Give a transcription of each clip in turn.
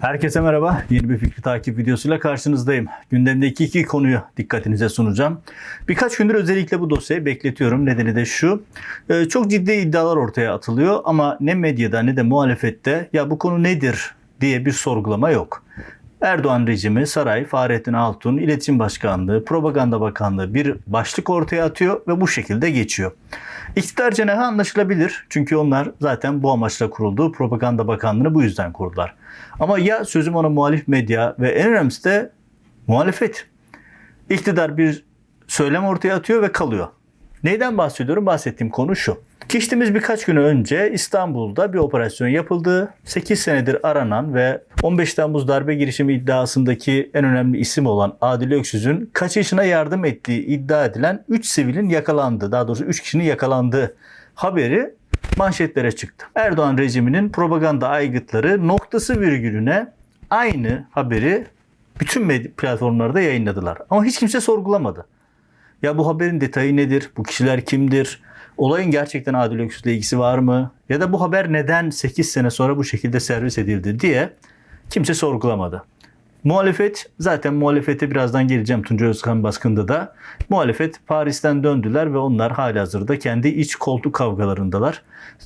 Herkese merhaba. Yeni bir fikri takip videosuyla karşınızdayım. Gündemdeki iki konuyu dikkatinize sunacağım. Birkaç gündür özellikle bu dosyayı bekletiyorum. Nedeni de şu. e, Çok ciddi iddialar ortaya atılıyor ama ne medyada ne de muhalefette ya bu konu nedir diye bir sorgulama yok. Erdoğan rejimi, saray, Fahrettin Altun, İletişim Başkanlığı, Propaganda Bakanlığı bir başlık ortaya atıyor ve bu şekilde geçiyor. İktidar cenahı anlaşılabilir. Çünkü onlar zaten bu amaçla kuruldu. Propaganda Bakanlığı'nı bu yüzden kurdular. Ama ya sözüm ona muhalif medya ve en önemlisi de muhalefet. İktidar bir söylem ortaya atıyor ve kalıyor. Neyden bahsediyorum? Bahsettiğim konu şu. Geçtiğimiz birkaç gün önce İstanbul'da bir operasyon yapıldı. 8 senedir aranan ve 15 Temmuz darbe girişimi iddiasındaki en önemli isim olan Adil Öksüz'ün kaçışına yardım ettiği iddia edilen 3 sivilin yakalandığı, daha doğrusu 3 kişinin yakalandığı haberi manşetlere çıktı. Erdoğan rejiminin propaganda aygıtları noktası virgülüne aynı haberi bütün platformlarda yayınladılar. Ama hiç kimse sorgulamadı. Ya bu haberin detayı nedir? Bu kişiler kimdir? Olayın gerçekten Adil Öksüz'le ilgisi var mı? Ya da bu haber neden 8 sene sonra bu şekilde servis edildi diye kimse sorgulamadı. Muhalefet zaten muhalefete birazdan geleceğim Tunca Özkan baskında da. Muhalefet Paris'ten döndüler ve onlar halihazırda kendi iç koltuk kavgalarındalar.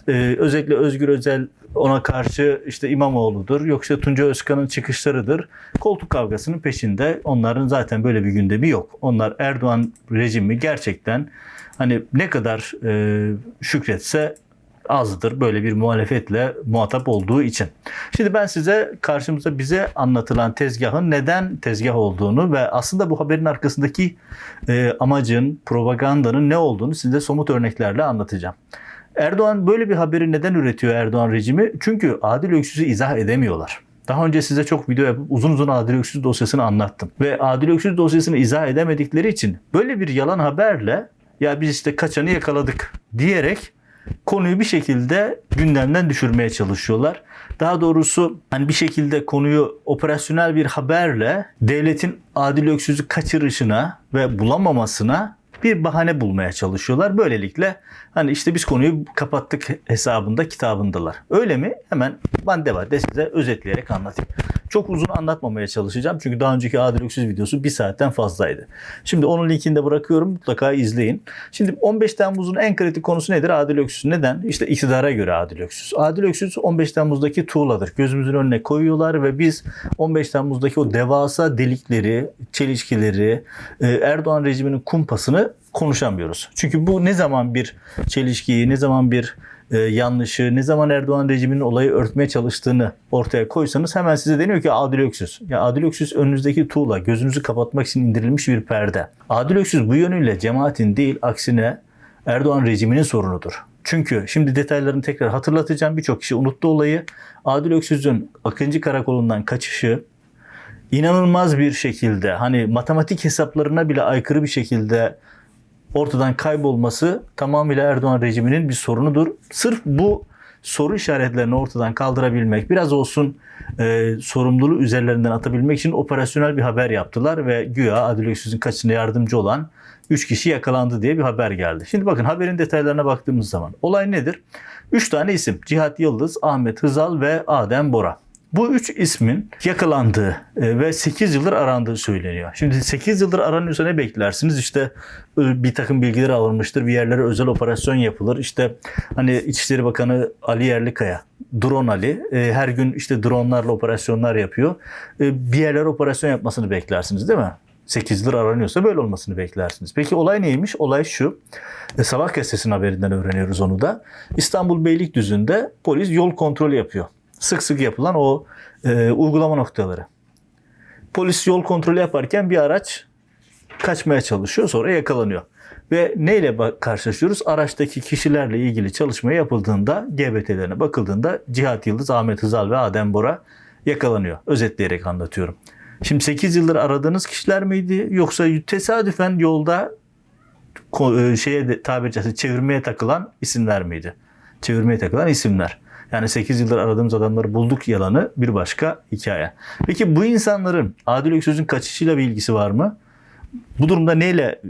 Ee, özellikle Özgür Özel ona karşı işte İmamoğlu'dur yoksa Tunca Özkan'ın çıkışlarıdır. Koltuk kavgasının peşinde onların zaten böyle bir gündemi yok. Onlar Erdoğan rejimi gerçekten hani ne kadar e, şükretse azdır böyle bir muhalefetle muhatap olduğu için. Şimdi ben size karşımıza bize anlatılan tezgahın neden tezgah olduğunu ve aslında bu haberin arkasındaki e, amacın, propagandanın ne olduğunu size somut örneklerle anlatacağım. Erdoğan böyle bir haberi neden üretiyor Erdoğan rejimi? Çünkü Adil Öksüz'ü izah edemiyorlar. Daha önce size çok video yapıp uzun uzun Adil Öksüz dosyasını anlattım. Ve Adil Öksüz dosyasını izah edemedikleri için böyle bir yalan haberle ya biz işte kaçanı yakaladık diyerek konuyu bir şekilde gündemden düşürmeye çalışıyorlar. Daha doğrusu hani bir şekilde konuyu operasyonel bir haberle devletin Adil Öksüz'ü kaçırışına ve bulamamasına bir bahane bulmaya çalışıyorlar. Böylelikle hani işte biz konuyu kapattık hesabında kitabındalar. Öyle mi? Hemen var de size özetleyerek anlatayım. Çok uzun anlatmamaya çalışacağım. Çünkü daha önceki Adil Öksüz videosu bir saatten fazlaydı. Şimdi onun linkini de bırakıyorum. Mutlaka izleyin. Şimdi 15 Temmuz'un en kritik konusu nedir? Adil Öksüz. Neden? İşte iktidara göre Adil Öksüz. Adil Öksüz 15 Temmuz'daki tuğladır. Gözümüzün önüne koyuyorlar ve biz 15 Temmuz'daki o devasa delikleri, çelişkileri, e, Erdoğan rejiminin kumpasını konuşamıyoruz. Çünkü bu ne zaman bir çelişkiyi, ne zaman bir e, yanlışı, ne zaman Erdoğan rejiminin olayı örtmeye çalıştığını ortaya koysanız hemen size deniyor ki Adil Öksüz. Ya Adil Öksüz önünüzdeki tuğla, gözünüzü kapatmak için indirilmiş bir perde. Adil Öksüz bu yönüyle cemaatin değil aksine Erdoğan rejiminin sorunudur. Çünkü şimdi detaylarını tekrar hatırlatacağım. Birçok kişi unuttu olayı. Adil Öksüz'ün Akıncı Karakolu'ndan kaçışı inanılmaz bir şekilde hani matematik hesaplarına bile aykırı bir şekilde ortadan kaybolması tamamıyla Erdoğan rejiminin bir sorunudur. Sırf bu soru işaretlerini ortadan kaldırabilmek, biraz olsun e, sorumluluğu üzerlerinden atabilmek için operasyonel bir haber yaptılar ve güya Adil Öksüz'ün kaçışına yardımcı olan 3 kişi yakalandı diye bir haber geldi. Şimdi bakın haberin detaylarına baktığımız zaman olay nedir? 3 tane isim Cihat Yıldız, Ahmet Hızal ve Adem Bora. Bu üç ismin yakalandığı e, ve 8 yıldır arandığı söyleniyor. Şimdi 8 yıldır aranıyorsa ne beklersiniz? İşte e, bir takım bilgiler alınmıştır. Bir yerlere özel operasyon yapılır. İşte hani İçişleri Bakanı Ali Yerlikaya, Drone Ali e, her gün işte dronlarla operasyonlar yapıyor. Bir yerlere operasyon yapmasını beklersiniz değil mi? 8 yıldır aranıyorsa böyle olmasını beklersiniz. Peki olay neymiş? Olay şu. Sabah gazetesinin haberinden öğreniyoruz onu da. İstanbul Beylikdüzü'nde polis yol kontrolü yapıyor sık sık yapılan o e, uygulama noktaları. Polis yol kontrolü yaparken bir araç kaçmaya çalışıyor sonra yakalanıyor. Ve neyle karşılaşıyoruz? Araçtaki kişilerle ilgili çalışma yapıldığında GBT'lerine bakıldığında Cihat Yıldız, Ahmet Hızal ve Adem Bora yakalanıyor. Özetleyerek anlatıyorum. Şimdi 8 yıldır aradığınız kişiler miydi yoksa tesadüfen yolda şeye tabiri çevirmeye takılan isimler miydi? Çevirmeye takılan isimler. Yani 8 yıldır aradığımız adamları bulduk yalanı bir başka hikaye. Peki bu insanların Adil Öksüz'ün kaçışıyla bir ilgisi var mı? Bu durumda neyle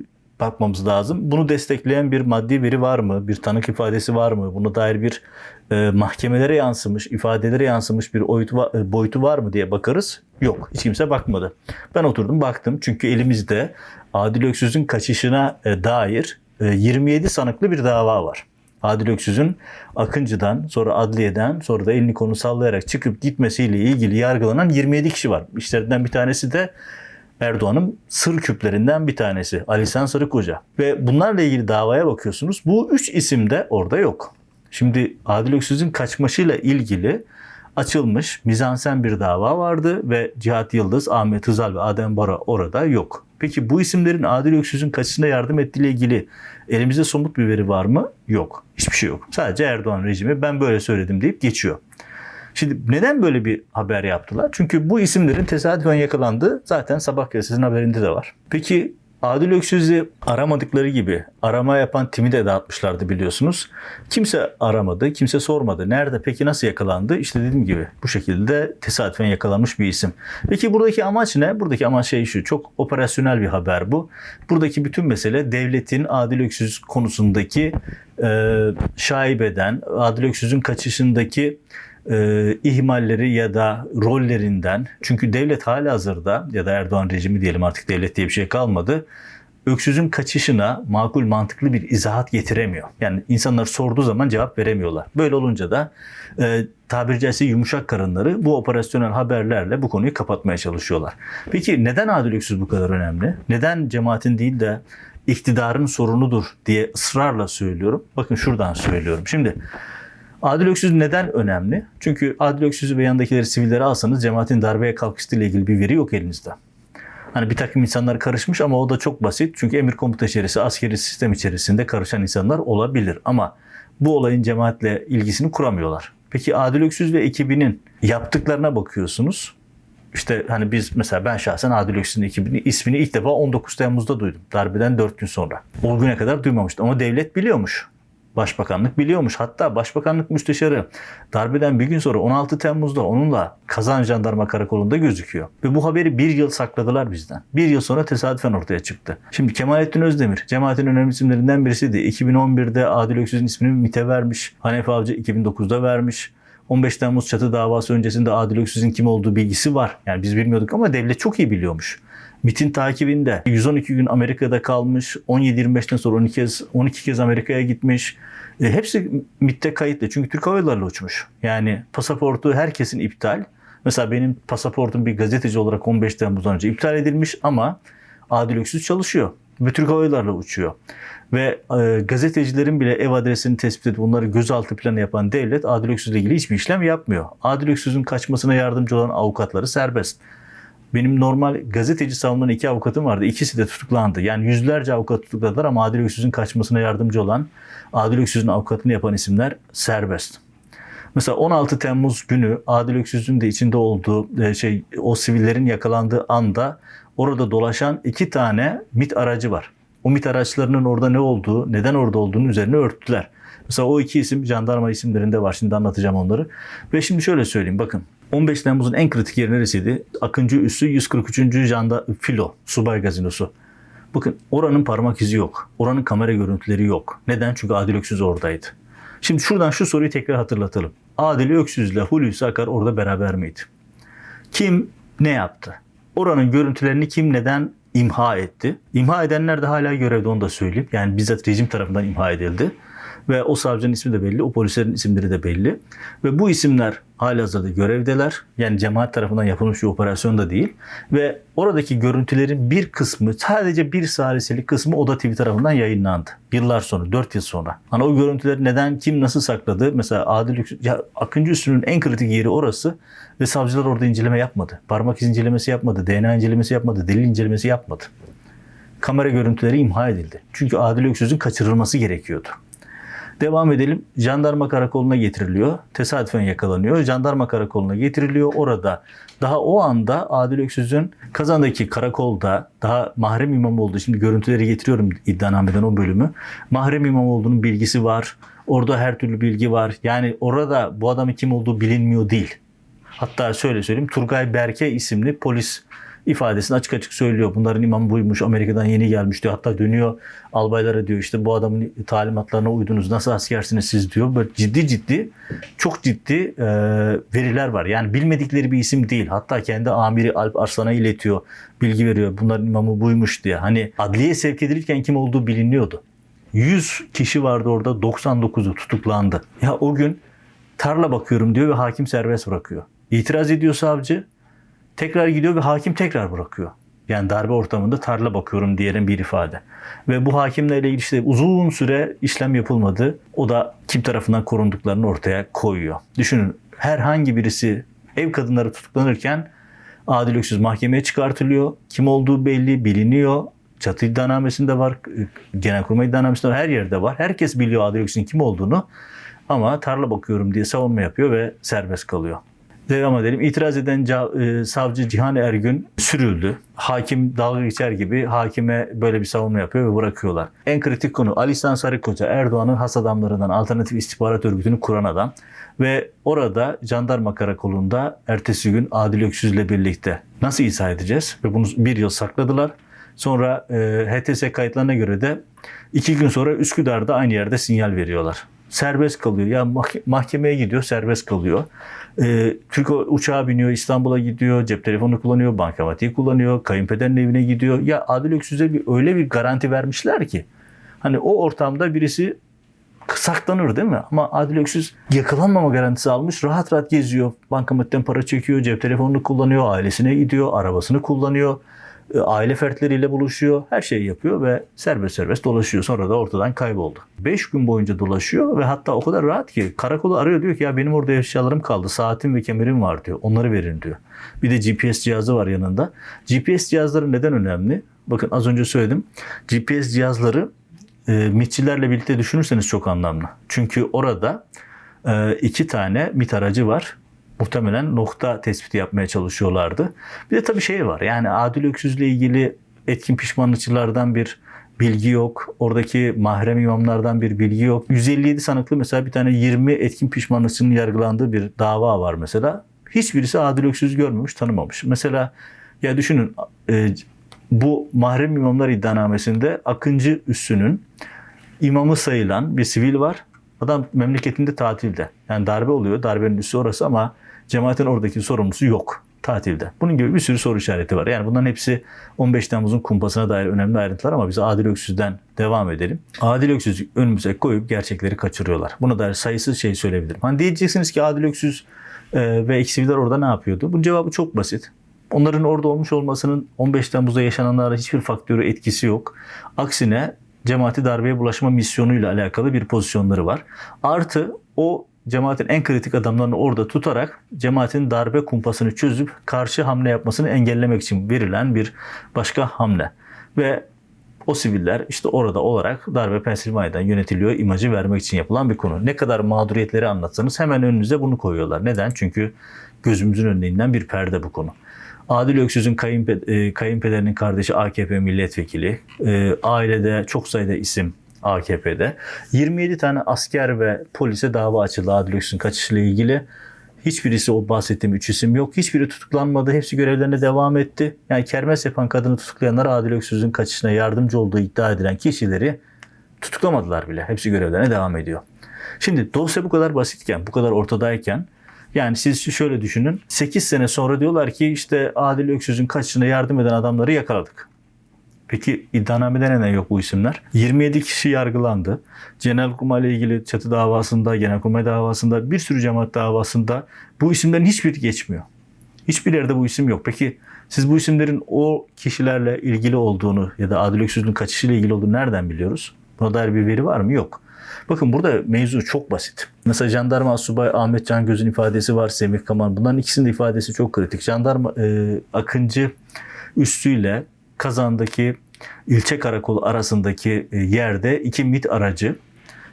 bakmamız lazım. Bunu destekleyen bir maddi veri var mı? Bir tanık ifadesi var mı? Buna dair bir e, mahkemelere yansımış, ifadelere yansımış bir boyutu, e, boyutu var mı diye bakarız. Yok. Hiç kimse bakmadı. Ben oturdum baktım. Çünkü elimizde Adil Öksüz'ün kaçışına e, dair e, 27 sanıklı bir dava var. Adil Öksüz'ün Akıncı'dan sonra adliyeden sonra da elini konu sallayarak çıkıp gitmesiyle ilgili yargılanan 27 kişi var. İşlerinden bir tanesi de Erdoğan'ın sır küplerinden bir tanesi Ali Sen Sarıkoca. Ve bunlarla ilgili davaya bakıyorsunuz. Bu üç isim de orada yok. Şimdi Adil Öksüz'ün kaçmasıyla ilgili açılmış mizansen bir dava vardı ve Cihat Yıldız, Ahmet Hızal ve Adem Bora orada yok. Peki bu isimlerin Adil Öksüz'ün kaçışına yardım ettiğiyle ilgili elimizde somut bir veri var mı? Yok. Hiçbir şey yok. Sadece Erdoğan rejimi ben böyle söyledim deyip geçiyor. Şimdi neden böyle bir haber yaptılar? Çünkü bu isimlerin tesadüfen yakalandığı zaten sabah gazetesinin haberinde de var. Peki Adil Öksüz'ü aramadıkları gibi arama yapan timi de dağıtmışlardı biliyorsunuz. Kimse aramadı, kimse sormadı. Nerede peki nasıl yakalandı? İşte dediğim gibi bu şekilde tesadüfen yakalanmış bir isim. Peki buradaki amaç ne? Buradaki amaç şey şu. Çok operasyonel bir haber bu. Buradaki bütün mesele devletin Adil Öksüz konusundaki e, şaibeden, Adil Öksüz'ün kaçışındaki e, ihmalleri ya da rollerinden çünkü devlet hala hazırda ya da Erdoğan rejimi diyelim artık devlet diye bir şey kalmadı. Öksüz'ün kaçışına makul mantıklı bir izahat getiremiyor. Yani insanlar sorduğu zaman cevap veremiyorlar. Böyle olunca da e, tabiri caizse yumuşak karınları bu operasyonel haberlerle bu konuyu kapatmaya çalışıyorlar. Peki neden Adil Öksüz bu kadar önemli? Neden cemaatin değil de iktidarın sorunudur diye ısrarla söylüyorum. Bakın şuradan söylüyorum. Şimdi Adil Öksüz neden önemli? Çünkü Adil Öksüz'ü ve yanındakileri sivilleri alsanız cemaatin darbeye kalkıştığı ile ilgili bir veri yok elinizde. Hani bir takım insanlar karışmış ama o da çok basit. Çünkü emir komuta içerisi, askeri sistem içerisinde karışan insanlar olabilir. Ama bu olayın cemaatle ilgisini kuramıyorlar. Peki Adil Öksüz ve ekibinin yaptıklarına bakıyorsunuz. İşte hani biz mesela ben şahsen Adil Öksüz'ün ekibini ismini ilk defa 19 Temmuz'da duydum. Darbeden 4 gün sonra. O güne kadar duymamıştım ama devlet biliyormuş. Başbakanlık biliyormuş. Hatta Başbakanlık Müsteşarı darbeden bir gün sonra 16 Temmuz'da onunla Kazan Jandarma Karakolu'nda gözüküyor. Ve bu haberi bir yıl sakladılar bizden. Bir yıl sonra tesadüfen ortaya çıktı. Şimdi Kemalettin Özdemir, cemaatin önemli isimlerinden birisiydi. 2011'de Adil Öksüz'ün ismini MİT'e vermiş. Hanefi Avcı 2009'da vermiş. 15 Temmuz çatı davası öncesinde Adil Öksüz'ün kim olduğu bilgisi var. Yani biz bilmiyorduk ama devlet çok iyi biliyormuş. MIT'in takibinde 112 gün Amerika'da kalmış. 17-25'ten sonra 12 kez, 12 kez Amerika'ya gitmiş. E, hepsi MIT'te kayıtlı. Çünkü Türk Hava Yolları'yla uçmuş. Yani pasaportu herkesin iptal. Mesela benim pasaportum bir gazeteci olarak 15 Temmuz'dan önce iptal edilmiş ama Adil Öksüz çalışıyor. Ve Türk Hava Yolları'yla uçuyor. Ve e, gazetecilerin bile ev adresini tespit edip bunları gözaltı planı yapan devlet Adil Öksüz'le ilgili hiçbir işlem yapmıyor. Adil Öksüz'ün kaçmasına yardımcı olan avukatları serbest. Benim normal gazeteci savunan iki avukatım vardı. İkisi de tutuklandı. Yani yüzlerce avukat tutukladılar ama Adil Öksüz'ün kaçmasına yardımcı olan, Adil Öksüz'ün avukatını yapan isimler serbest. Mesela 16 Temmuz günü Adil Öksüz'ün de içinde olduğu e, şey o sivillerin yakalandığı anda orada dolaşan iki tane MIT aracı var. O MIT araçlarının orada ne olduğu, neden orada olduğunu üzerine örttüler. Mesela o iki isim jandarma isimlerinde var. Şimdi anlatacağım onları. Ve şimdi şöyle söyleyeyim bakın. 15 Temmuz'un en kritik yeri neresiydi? Akıncı Üssü 143. Janda Filo Subay Gazinosu. Bakın oranın parmak izi yok. Oranın kamera görüntüleri yok. Neden? Çünkü Adil Öksüz oradaydı. Şimdi şuradan şu soruyu tekrar hatırlatalım. Adil Öksüz ile Hulusi Akar orada beraber miydi? Kim ne yaptı? Oranın görüntülerini kim neden imha etti? İmha edenler de hala görevde onu da söyleyeyim. Yani bizzat rejim tarafından imha edildi. Ve o savcının ismi de belli, o polislerin isimleri de belli. Ve bu isimler halihazırda görevdeler. Yani cemaat tarafından yapılmış bir operasyon da değil. Ve oradaki görüntülerin bir kısmı, sadece bir saliselik kısmı Oda TV tarafından yayınlandı. Yıllar sonra, 4 yıl sonra. Hani o görüntüleri neden, kim nasıl sakladı? Mesela Adil Yüksel, ya Akıncı Üssü'nün en kritik yeri orası. Ve savcılar orada inceleme yapmadı. Parmak izi incelemesi yapmadı, DNA incelemesi yapmadı, delil incelemesi yapmadı. Kamera görüntüleri imha edildi. Çünkü Adil Öksüz'ün kaçırılması gerekiyordu. Devam edelim. Jandarma karakoluna getiriliyor. Tesadüfen yakalanıyor. Jandarma karakoluna getiriliyor. Orada daha o anda Adil Öksüz'ün Kazan'daki karakolda daha mahrem imam olduğu şimdi görüntüleri getiriyorum iddianameden o bölümü. Mahrem imam olduğunun bilgisi var. Orada her türlü bilgi var. Yani orada bu adamın kim olduğu bilinmiyor değil. Hatta şöyle söyleyeyim Turgay Berke isimli polis ifadesini açık açık söylüyor. Bunların imamı buymuş, Amerika'dan yeni gelmiş diyor. Hatta dönüyor albaylara diyor işte bu adamın talimatlarına uydunuz, nasıl askersiniz siz diyor. Böyle ciddi ciddi, çok ciddi e, veriler var. Yani bilmedikleri bir isim değil. Hatta kendi amiri Alp Arslan'a iletiyor, bilgi veriyor. Bunların imamı buymuş diye. Hani adliye sevk edilirken kim olduğu biliniyordu. 100 kişi vardı orada 99'u tutuklandı. Ya o gün tarla bakıyorum diyor ve hakim serbest bırakıyor. İtiraz ediyor savcı. Tekrar gidiyor ve hakim tekrar bırakıyor. Yani darbe ortamında tarla bakıyorum diyelim bir ifade. Ve bu hakimle ilgili işte uzun süre işlem yapılmadı. O da kim tarafından korunduklarını ortaya koyuyor. Düşünün herhangi birisi ev kadınları tutuklanırken Adil Öksüz mahkemeye çıkartılıyor. Kim olduğu belli, biliniyor. Çatı iddianamesinde var, genelkurmay iddianamesinde var, her yerde var. Herkes biliyor Adil Öksüz'ün kim olduğunu. Ama tarla bakıyorum diye savunma yapıyor ve serbest kalıyor. Devam edelim. İtiraz eden e, savcı Cihan Ergün sürüldü. Hakim dalga geçer gibi hakime böyle bir savunma yapıyor ve bırakıyorlar. En kritik konu Ali İhsan Sarıkoca Erdoğan'ın has adamlarından alternatif istihbarat örgütünü kuran adam. Ve orada jandarma karakolunda ertesi gün Adil Öksüz'le birlikte nasıl izah edeceğiz? Ve bunu bir yıl sakladılar. Sonra e, HTS kayıtlarına göre de iki gün sonra Üsküdar'da aynı yerde sinyal veriyorlar. Serbest kalıyor. Ya mah- mahkemeye gidiyor serbest kalıyor. E, Türk uçağa biniyor İstanbul'a gidiyor. Cep telefonu kullanıyor. Bankamatiği kullanıyor. Kayınpederinin evine gidiyor. Ya Adil Öksüz'e bir, öyle bir garanti vermişler ki. Hani o ortamda birisi saklanır değil mi? Ama Adil Öksüz yakalanmama garantisi almış. Rahat rahat geziyor. Bankamatikten para çekiyor. Cep telefonunu kullanıyor. Ailesine gidiyor. Arabasını kullanıyor. E, Aile fertleriyle buluşuyor. Her şeyi yapıyor ve serbest serbest dolaşıyor. Sonra da ortadan kayboldu. 5 gün boyunca dolaşıyor ve hatta o kadar rahat ki karakolu arıyor diyor ki ya benim orada eşyalarım kaldı. Saatim ve kemerim var diyor. Onları verin diyor. Bir de GPS cihazı var yanında. GPS cihazları neden önemli? Bakın az önce söyledim. GPS cihazları e, MİT'çilerle birlikte düşünürseniz çok anlamlı. Çünkü orada e, iki tane MİT aracı var. Muhtemelen nokta tespiti yapmaya çalışıyorlardı. Bir de tabii şey var. Yani Adil Öksüz'le ilgili etkin pişmanlıkçılardan bir bilgi yok. Oradaki mahrem imamlardan bir bilgi yok. 157 sanıklı mesela bir tane 20 etkin pişmanlıkçının yargılandığı bir dava var mesela. Hiçbirisi Adil Öksüz görmemiş, tanımamış. Mesela ya düşünün e, bu mahrem imamlar iddianamesinde Akıncı Üssü'nün imamı sayılan bir sivil var. Adam memleketinde tatilde. Yani darbe oluyor. Darbenin üssü orası ama cemaatin oradaki sorumlusu yok. Tatilde. Bunun gibi bir sürü soru işareti var. Yani bunların hepsi 15 Temmuz'un kumpasına dair önemli ayrıntılar ama biz Adil Öksüz'den devam edelim. Adil Öksüz'ü önümüze koyup gerçekleri kaçırıyorlar. Buna dair sayısız şey söyleyebilirim. Hani diyeceksiniz ki Adil Öksüz e, ve eksiviller orada ne yapıyordu? Bunun cevabı çok basit. Onların orada olmuş olmasının 15 Temmuz'da yaşananlara hiçbir faktörü etkisi yok. Aksine cemaati darbeye bulaşma misyonuyla alakalı bir pozisyonları var. Artı o cemaatin en kritik adamlarını orada tutarak cemaatin darbe kumpasını çözüp karşı hamle yapmasını engellemek için verilen bir başka hamle. Ve o siviller işte orada olarak darbe Pensilvanya'dan yönetiliyor imajı vermek için yapılan bir konu. Ne kadar mağduriyetleri anlatsanız hemen önünüze bunu koyuyorlar. Neden? Çünkü gözümüzün önünden bir perde bu konu. Adil Öksüz'ün kayınpe- e, kayınpederinin kardeşi AKP milletvekili. E, ailede çok sayıda isim AKP'de. 27 tane asker ve polise dava açıldı Adil Öksüz'ün kaçışıyla ilgili. Hiçbirisi o bahsettiğim üç isim yok. Hiçbiri tutuklanmadı. Hepsi görevlerine devam etti. Yani kermes yapan kadını tutuklayanlar Adil Öksüz'ün kaçışına yardımcı olduğu iddia edilen kişileri tutuklamadılar bile. Hepsi görevlerine devam ediyor. Şimdi dosya bu kadar basitken, bu kadar ortadayken yani siz şöyle düşünün. 8 sene sonra diyorlar ki işte Adil Öksüz'ün kaçışına yardım eden adamları yakaladık. Peki iddianamede neden yok bu isimler? 27 kişi yargılandı. Genelkurmay ile ilgili çatı davasında, Genelkurmay davasında, bir sürü cemaat davasında bu isimlerin hiçbiri geçmiyor. Hiçbir yerde bu isim yok. Peki siz bu isimlerin o kişilerle ilgili olduğunu ya da Adil Öksüz'ün kaçışıyla ilgili olduğunu nereden biliyoruz? Buna dair bir veri var mı? Yok. Bakın burada mevzu çok basit. Mesela jandarma subay Ahmet Can Göz'ün ifadesi var, Semih Kaman. Bunların ikisinin de ifadesi çok kritik. Jandarma e, Akıncı üstüyle Kazan'daki ilçe karakolu arasındaki e, yerde iki MIT aracı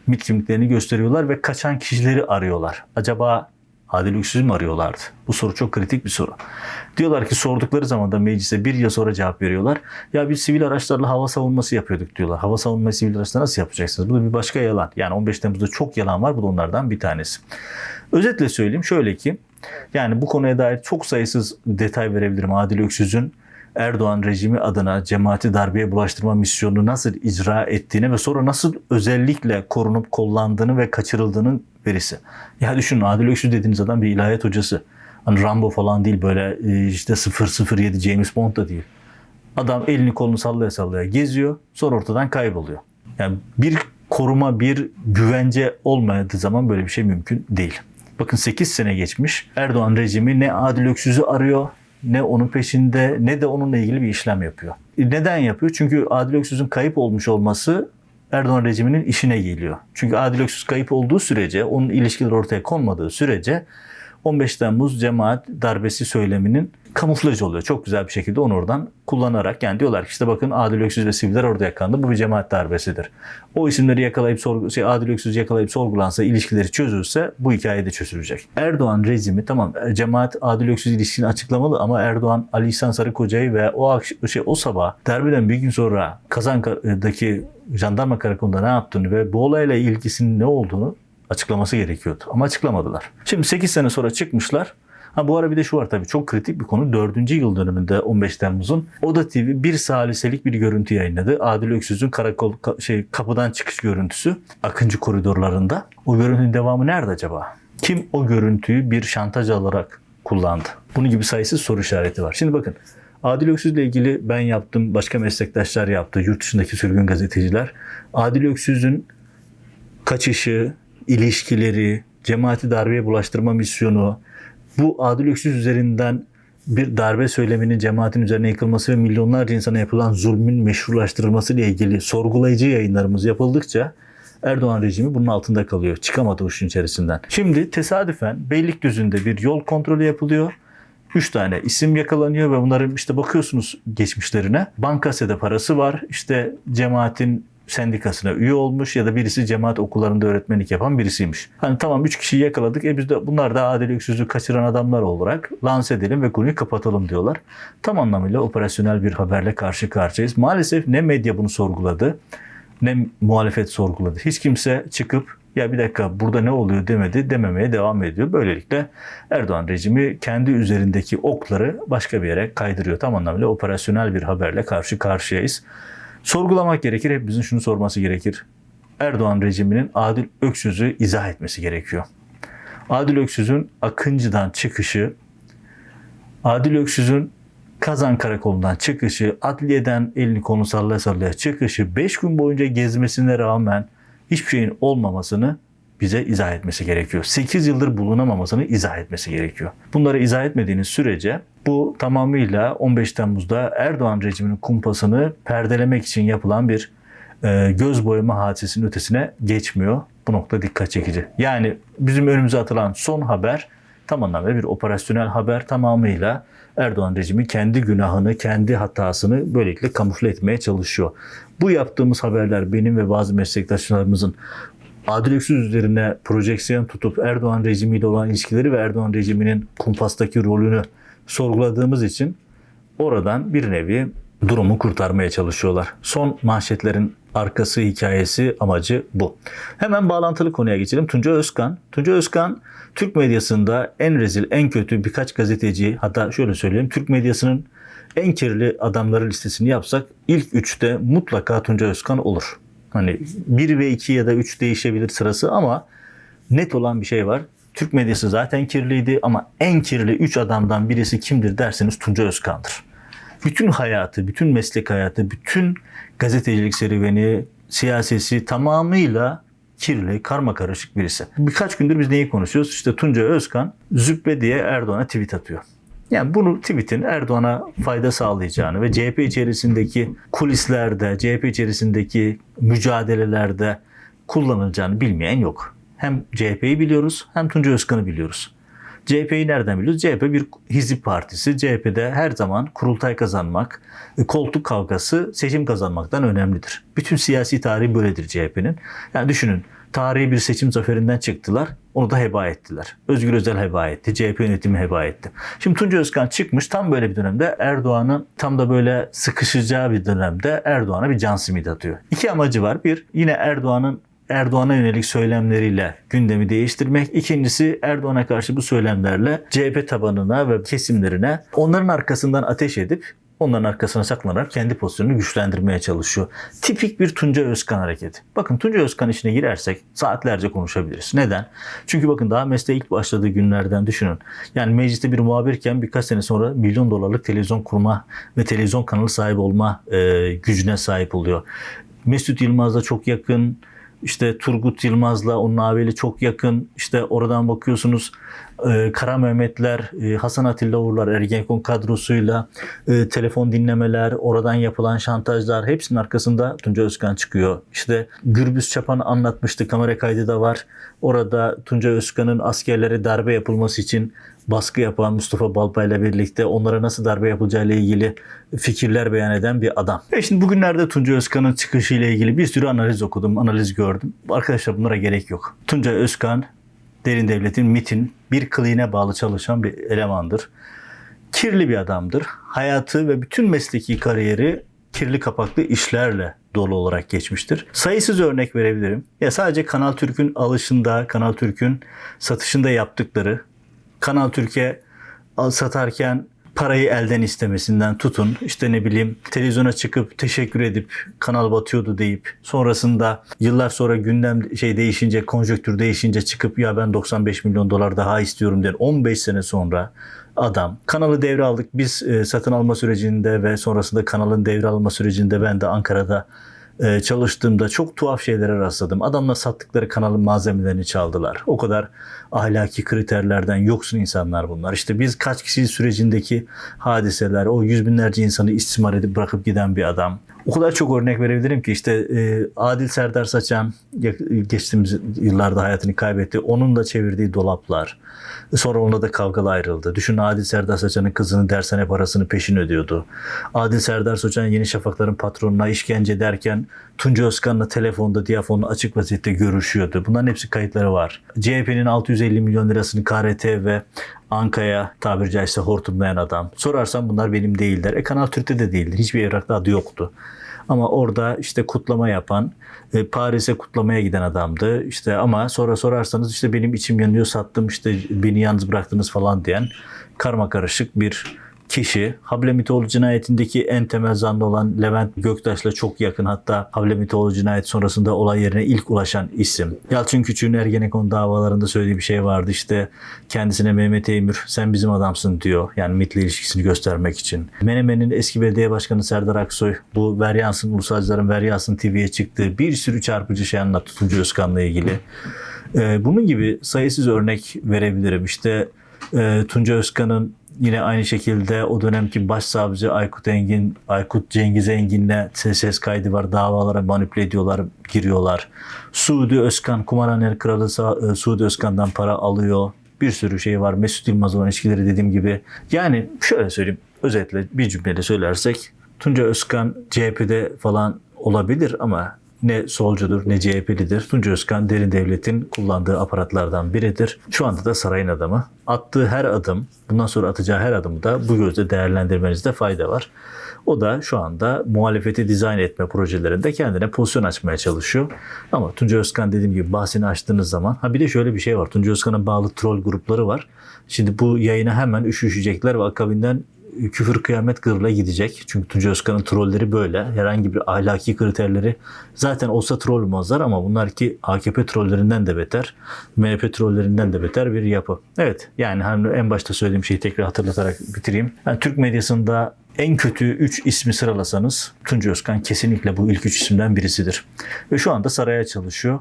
MIT kimliklerini gösteriyorlar ve kaçan kişileri arıyorlar. Acaba Adil Öksüz mü arıyorlardı? Bu soru çok kritik bir soru. Diyorlar ki sordukları zaman da meclise bir yıl sonra cevap veriyorlar. Ya biz sivil araçlarla hava savunması yapıyorduk diyorlar. Hava savunması sivil araçla nasıl yapacaksınız? Bu da bir başka yalan. Yani 15 Temmuz'da çok yalan var. Bu da onlardan bir tanesi. Özetle söyleyeyim şöyle ki yani bu konuya dair çok sayısız detay verebilirim Adil Öksüz'ün Erdoğan rejimi adına cemaati darbeye bulaştırma misyonunu nasıl icra ettiğini ve sonra nasıl özellikle korunup kollandığını ve kaçırıldığının verisi. Ya düşünün Adil Öksüz dediğiniz adam bir ilahiyat hocası. Hani Rambo falan değil böyle e, işte 007 James Bond da değil. Adam elini kolunu sallaya sallaya geziyor sonra ortadan kayboluyor. Yani bir koruma, bir güvence olmadığı zaman böyle bir şey mümkün değil. Bakın 8 sene geçmiş. Erdoğan rejimi ne Adil Öksüz'ü arıyor, ne onun peşinde, ne de onunla ilgili bir işlem yapıyor. E, Neden yapıyor? Çünkü Adil Öksüz'ün kayıp olmuş olması Erdoğan rejiminin işine geliyor. Çünkü Adil Öksüz kayıp olduğu sürece, onun ilişkileri ortaya konmadığı sürece 15 Temmuz cemaat darbesi söyleminin kamuflaj oluyor. Çok güzel bir şekilde onu oradan kullanarak yani diyorlar ki işte bakın Adil Öksüz ve siviller orada yakalandı. Bu bir cemaat darbesidir. O isimleri yakalayıp sorgu, şey, Adil Öksüz yakalayıp sorgulansa, ilişkileri çözülse bu hikaye de çözülecek. Erdoğan rejimi tamam cemaat Adil Öksüz ilişkisini açıklamalı ama Erdoğan Ali İhsan Sarıkoca'yı ve o akş- şey o sabah darbeden bir gün sonra Kazank'daki jandarma karakolunda ne yaptığını ve bu olayla ilgisinin ne olduğunu açıklaması gerekiyordu. Ama açıklamadılar. Şimdi 8 sene sonra çıkmışlar. Ha bu ara bir de şu var tabii çok kritik bir konu. 4. yıl dönümünde 15 Temmuz'un Oda TV bir saliselik bir görüntü yayınladı. Adil Öksüz'ün karakol ka- şey kapıdan çıkış görüntüsü Akıncı koridorlarında. O görüntünün devamı nerede acaba? Kim o görüntüyü bir şantaj alarak kullandı? Bunun gibi sayısız soru işareti var. Şimdi bakın Adil Öksüz'le ilgili ben yaptım, başka meslektaşlar yaptı, yurt dışındaki sürgün gazeteciler. Adil Öksüz'ün kaçışı, ilişkileri, cemaati darbeye bulaştırma misyonu, bu Adil Öksüz üzerinden bir darbe söyleminin cemaatin üzerine yıkılması ve milyonlarca insana yapılan zulmün meşrulaştırılması ile ilgili sorgulayıcı yayınlarımız yapıldıkça Erdoğan rejimi bunun altında kalıyor. Çıkamadı işin içerisinden. Şimdi tesadüfen Beylikdüzü'nde bir yol kontrolü yapılıyor. Üç tane isim yakalanıyor ve bunların işte bakıyorsunuz geçmişlerine. Bankasede parası var. İşte cemaatin sendikasına üye olmuş ya da birisi cemaat okullarında öğretmenlik yapan birisiymiş. Hani tamam 3 kişiyi yakaladık. E biz de bunlar da Adil Öksüz'ü kaçıran adamlar olarak lanse edelim ve konuyu kapatalım diyorlar. Tam anlamıyla operasyonel bir haberle karşı karşıyayız. Maalesef ne medya bunu sorguladı ne muhalefet sorguladı. Hiç kimse çıkıp ya bir dakika burada ne oluyor demedi dememeye devam ediyor. Böylelikle Erdoğan rejimi kendi üzerindeki okları başka bir yere kaydırıyor. Tam anlamıyla operasyonel bir haberle karşı karşıyayız. Sorgulamak gerekir. Hepimizin şunu sorması gerekir. Erdoğan rejiminin Adil Öksüz'ü izah etmesi gerekiyor. Adil Öksüz'ün Akıncı'dan çıkışı, Adil Öksüz'ün Kazan Karakolu'ndan çıkışı, adliyeden elini kolunu sallaya sallaya çıkışı, 5 gün boyunca gezmesine rağmen hiçbir şeyin olmamasını bize izah etmesi gerekiyor. 8 yıldır bulunamamasını izah etmesi gerekiyor. Bunları izah etmediğiniz sürece bu tamamıyla 15 Temmuz'da Erdoğan rejiminin kumpasını perdelemek için yapılan bir e, göz boyama hadisesinin ötesine geçmiyor. Bu nokta dikkat çekici. Yani bizim önümüze atılan son haber tam anlamıyla bir operasyonel haber tamamıyla Erdoğan rejimi kendi günahını, kendi hatasını böylelikle kamufle etmeye çalışıyor. Bu yaptığımız haberler benim ve bazı meslektaşlarımızın Adil Öksüz üzerine projeksiyon tutup Erdoğan rejimiyle olan ilişkileri ve Erdoğan rejiminin kumpastaki rolünü sorguladığımız için oradan bir nevi durumu kurtarmaya çalışıyorlar. Son manşetlerin arkası, hikayesi, amacı bu. Hemen bağlantılı konuya geçelim. Tunca Özkan. Tunca Özkan Türk medyasında en rezil, en kötü birkaç gazeteci hatta şöyle söyleyeyim Türk medyasının en kirli adamları listesini yapsak ilk üçte mutlaka Tunca Özkan olur. Hani 1 ve 2 ya da 3 değişebilir sırası ama net olan bir şey var. Türk medyası zaten kirliydi ama en kirli 3 adamdan birisi kimdir derseniz Tunca Özkan'dır. Bütün hayatı, bütün meslek hayatı, bütün gazetecilik serüveni, siyasesi tamamıyla kirli, karma karışık birisi. Birkaç gündür biz neyi konuşuyoruz? İşte Tunca Özkan züppe diye Erdoğan'a tweet atıyor. Yani bunu tweetin Erdoğan'a fayda sağlayacağını ve CHP içerisindeki kulislerde, CHP içerisindeki mücadelelerde kullanılacağını bilmeyen yok. Hem CHP'yi biliyoruz hem Tunca Özkan'ı biliyoruz. CHP'yi nereden biliyoruz? CHP bir hizip partisi. CHP'de her zaman kurultay kazanmak, koltuk kavgası seçim kazanmaktan önemlidir. Bütün siyasi tarihi böyledir CHP'nin. Yani düşünün tarihi bir seçim zaferinden çıktılar. Onu da heba ettiler. Özgür Özel heba etti. CHP yönetimi heba etti. Şimdi Tunca Özkan çıkmış tam böyle bir dönemde Erdoğan'ın tam da böyle sıkışacağı bir dönemde Erdoğan'a bir can simidi atıyor. İki amacı var. Bir yine Erdoğan'ın Erdoğan'a yönelik söylemleriyle gündemi değiştirmek. İkincisi Erdoğan'a karşı bu söylemlerle CHP tabanına ve kesimlerine onların arkasından ateş edip onların arkasına saklanarak kendi pozisyonunu güçlendirmeye çalışıyor. Tipik bir Tunca Özkan hareketi. Bakın Tunca Özkan işine girersek saatlerce konuşabiliriz. Neden? Çünkü bakın daha mesleğe ilk başladığı günlerden düşünün. Yani mecliste bir muhabirken birkaç sene sonra milyon dolarlık televizyon kurma ve televizyon kanalı sahibi olma e, gücüne sahip oluyor. Mesut Yılmaz'la çok yakın, işte Turgut Yılmaz'la onun abiyle çok yakın. İşte oradan bakıyorsunuz e, Kara Mehmetler, e, Hasan Atilla Uğurlar, Ergenekon kadrosuyla e, telefon dinlemeler, oradan yapılan şantajlar hepsinin arkasında Tunca Özkan çıkıyor. İşte Gürbüz Çapan anlatmıştı, kamera kaydı da var. Orada Tunca Özkan'ın askerlere darbe yapılması için baskı yapan Mustafa Balpay ile birlikte onlara nasıl darbe yapılacağıyla ilgili fikirler beyan eden bir adam. E şimdi bugünlerde Tunca Özkan'ın çıkışı ile ilgili bir sürü analiz okudum, analiz gördüm. Arkadaşlar bunlara gerek yok. Tunca Özkan Derin Devlet'in MIT'in bir kliğine bağlı çalışan bir elemandır. Kirli bir adamdır. Hayatı ve bütün mesleki kariyeri kirli kapaklı işlerle dolu olarak geçmiştir. Sayısız örnek verebilirim. Ya sadece Kanal Türk'ün alışında, Kanal Türk'ün satışında yaptıkları, Kanal Türkiye satarken parayı elden istemesinden tutun. İşte ne bileyim televizyona çıkıp teşekkür edip kanal batıyordu deyip sonrasında yıllar sonra gündem şey değişince konjonktür değişince çıkıp ya ben 95 milyon dolar daha istiyorum der. 15 sene sonra adam. Kanalı devraldık. Biz e, satın alma sürecinde ve sonrasında kanalın devralma sürecinde ben de Ankara'da e, çalıştığımda çok tuhaf şeylere rastladım. Adamlar sattıkları kanalın malzemelerini çaldılar. O kadar ahlaki kriterlerden yoksun insanlar bunlar. İşte biz kaç kişi sürecindeki hadiseler, o yüz binlerce insanı istismar edip bırakıp giden bir adam. O kadar çok örnek verebilirim ki işte e, Adil Serdar Saçan geçtiğimiz yıllarda hayatını kaybetti. Onun da çevirdiği dolaplar. Sonra onunla da kavgalı ayrıldı. Düşün Adil Serdar Saçan'ın kızının dershane parasını peşin ödüyordu. Adil Serdar Saçan Yeni Şafakların patronuna işkence derken Tunca Özkan'la telefonda, diyafonla açık vaziyette görüşüyordu. Bunların hepsi kayıtları var. CHP'nin 650 milyon lirasını KRT ve Anka'ya tabiri caizse hortumlayan adam. Sorarsan bunlar benim değiller. E Kanal Türk'te de değildir. Hiçbir evrakta adı yoktu. Ama orada işte kutlama yapan, e, Paris'e kutlamaya giden adamdı. İşte ama sonra sorarsanız işte benim içim yanıyor sattım işte beni yalnız bıraktınız falan diyen karma karışık bir kişi Hablemitoğlu cinayetindeki en temel zanlı olan Levent Göktaş'la çok yakın hatta Hablemitoğlu cinayet sonrasında olay yerine ilk ulaşan isim. Yalçın Küçük'ün Ergenekon davalarında söylediği bir şey vardı işte kendisine Mehmet Eymür sen bizim adamsın diyor yani MIT'le ilişkisini göstermek için. Menemen'in eski belediye başkanı Serdar Aksoy bu Veryansın Ulusalcıların Veryansın TV'ye çıktığı bir sürü çarpıcı şey anlattı Tunca Özkan'la ilgili. Ee, bunun gibi sayısız örnek verebilirim. İşte e, Tunca Özkan'ın Yine aynı şekilde o dönemki başsavcı Aykut Engin, Aykut Cengiz Engin'le ses kaydı var. Davalara manipüle ediyorlar, giriyorlar. Suudi Özkan, kumarhaneler kralı e, Suudi Özkan'dan para alıyor. Bir sürü şey var. Mesut Yılmaz olan ilişkileri dediğim gibi. Yani şöyle söyleyeyim. Özetle bir cümleyle söylersek Tunca Özkan CHP'de falan olabilir ama ne solcudur ne CHP'lidir. Tunca Özkan derin devletin kullandığı aparatlardan biridir. Şu anda da sarayın adamı. Attığı her adım, bundan sonra atacağı her adımı da bu gözle değerlendirmenizde fayda var. O da şu anda muhalefeti dizayn etme projelerinde kendine pozisyon açmaya çalışıyor. Ama Tunca Özkan dediğim gibi bahsini açtığınız zaman ha bir de şöyle bir şey var. Tunca Özkan'ın bağlı troll grupları var. Şimdi bu yayına hemen üşüşecekler ve akabinden küfür kıyamet gırla gidecek. Çünkü Tunca Özkan'ın trolleri böyle. Herhangi bir ahlaki kriterleri zaten olsa troll olmazlar ama bunlar ki AKP trollerinden de beter, MHP trollerinden de beter bir yapı. Evet yani hani en başta söylediğim şeyi tekrar hatırlatarak bitireyim. Yani Türk medyasında en kötü 3 ismi sıralasanız Tunca Özkan kesinlikle bu ilk 3 isimden birisidir. Ve şu anda saraya çalışıyor.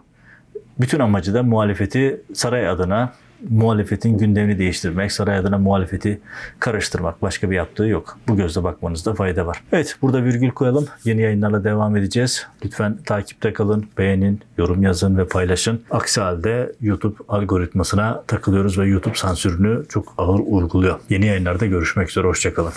Bütün amacı da muhalefeti saray adına muhalefetin gündemini değiştirmek, saray adına muhalefeti karıştırmak. Başka bir yaptığı yok. Bu gözle bakmanızda fayda var. Evet burada virgül koyalım. Yeni yayınlarla devam edeceğiz. Lütfen takipte kalın, beğenin, yorum yazın ve paylaşın. Aksi halde YouTube algoritmasına takılıyoruz ve YouTube sansürünü çok ağır uyguluyor. Yeni yayınlarda görüşmek üzere. Hoşçakalın.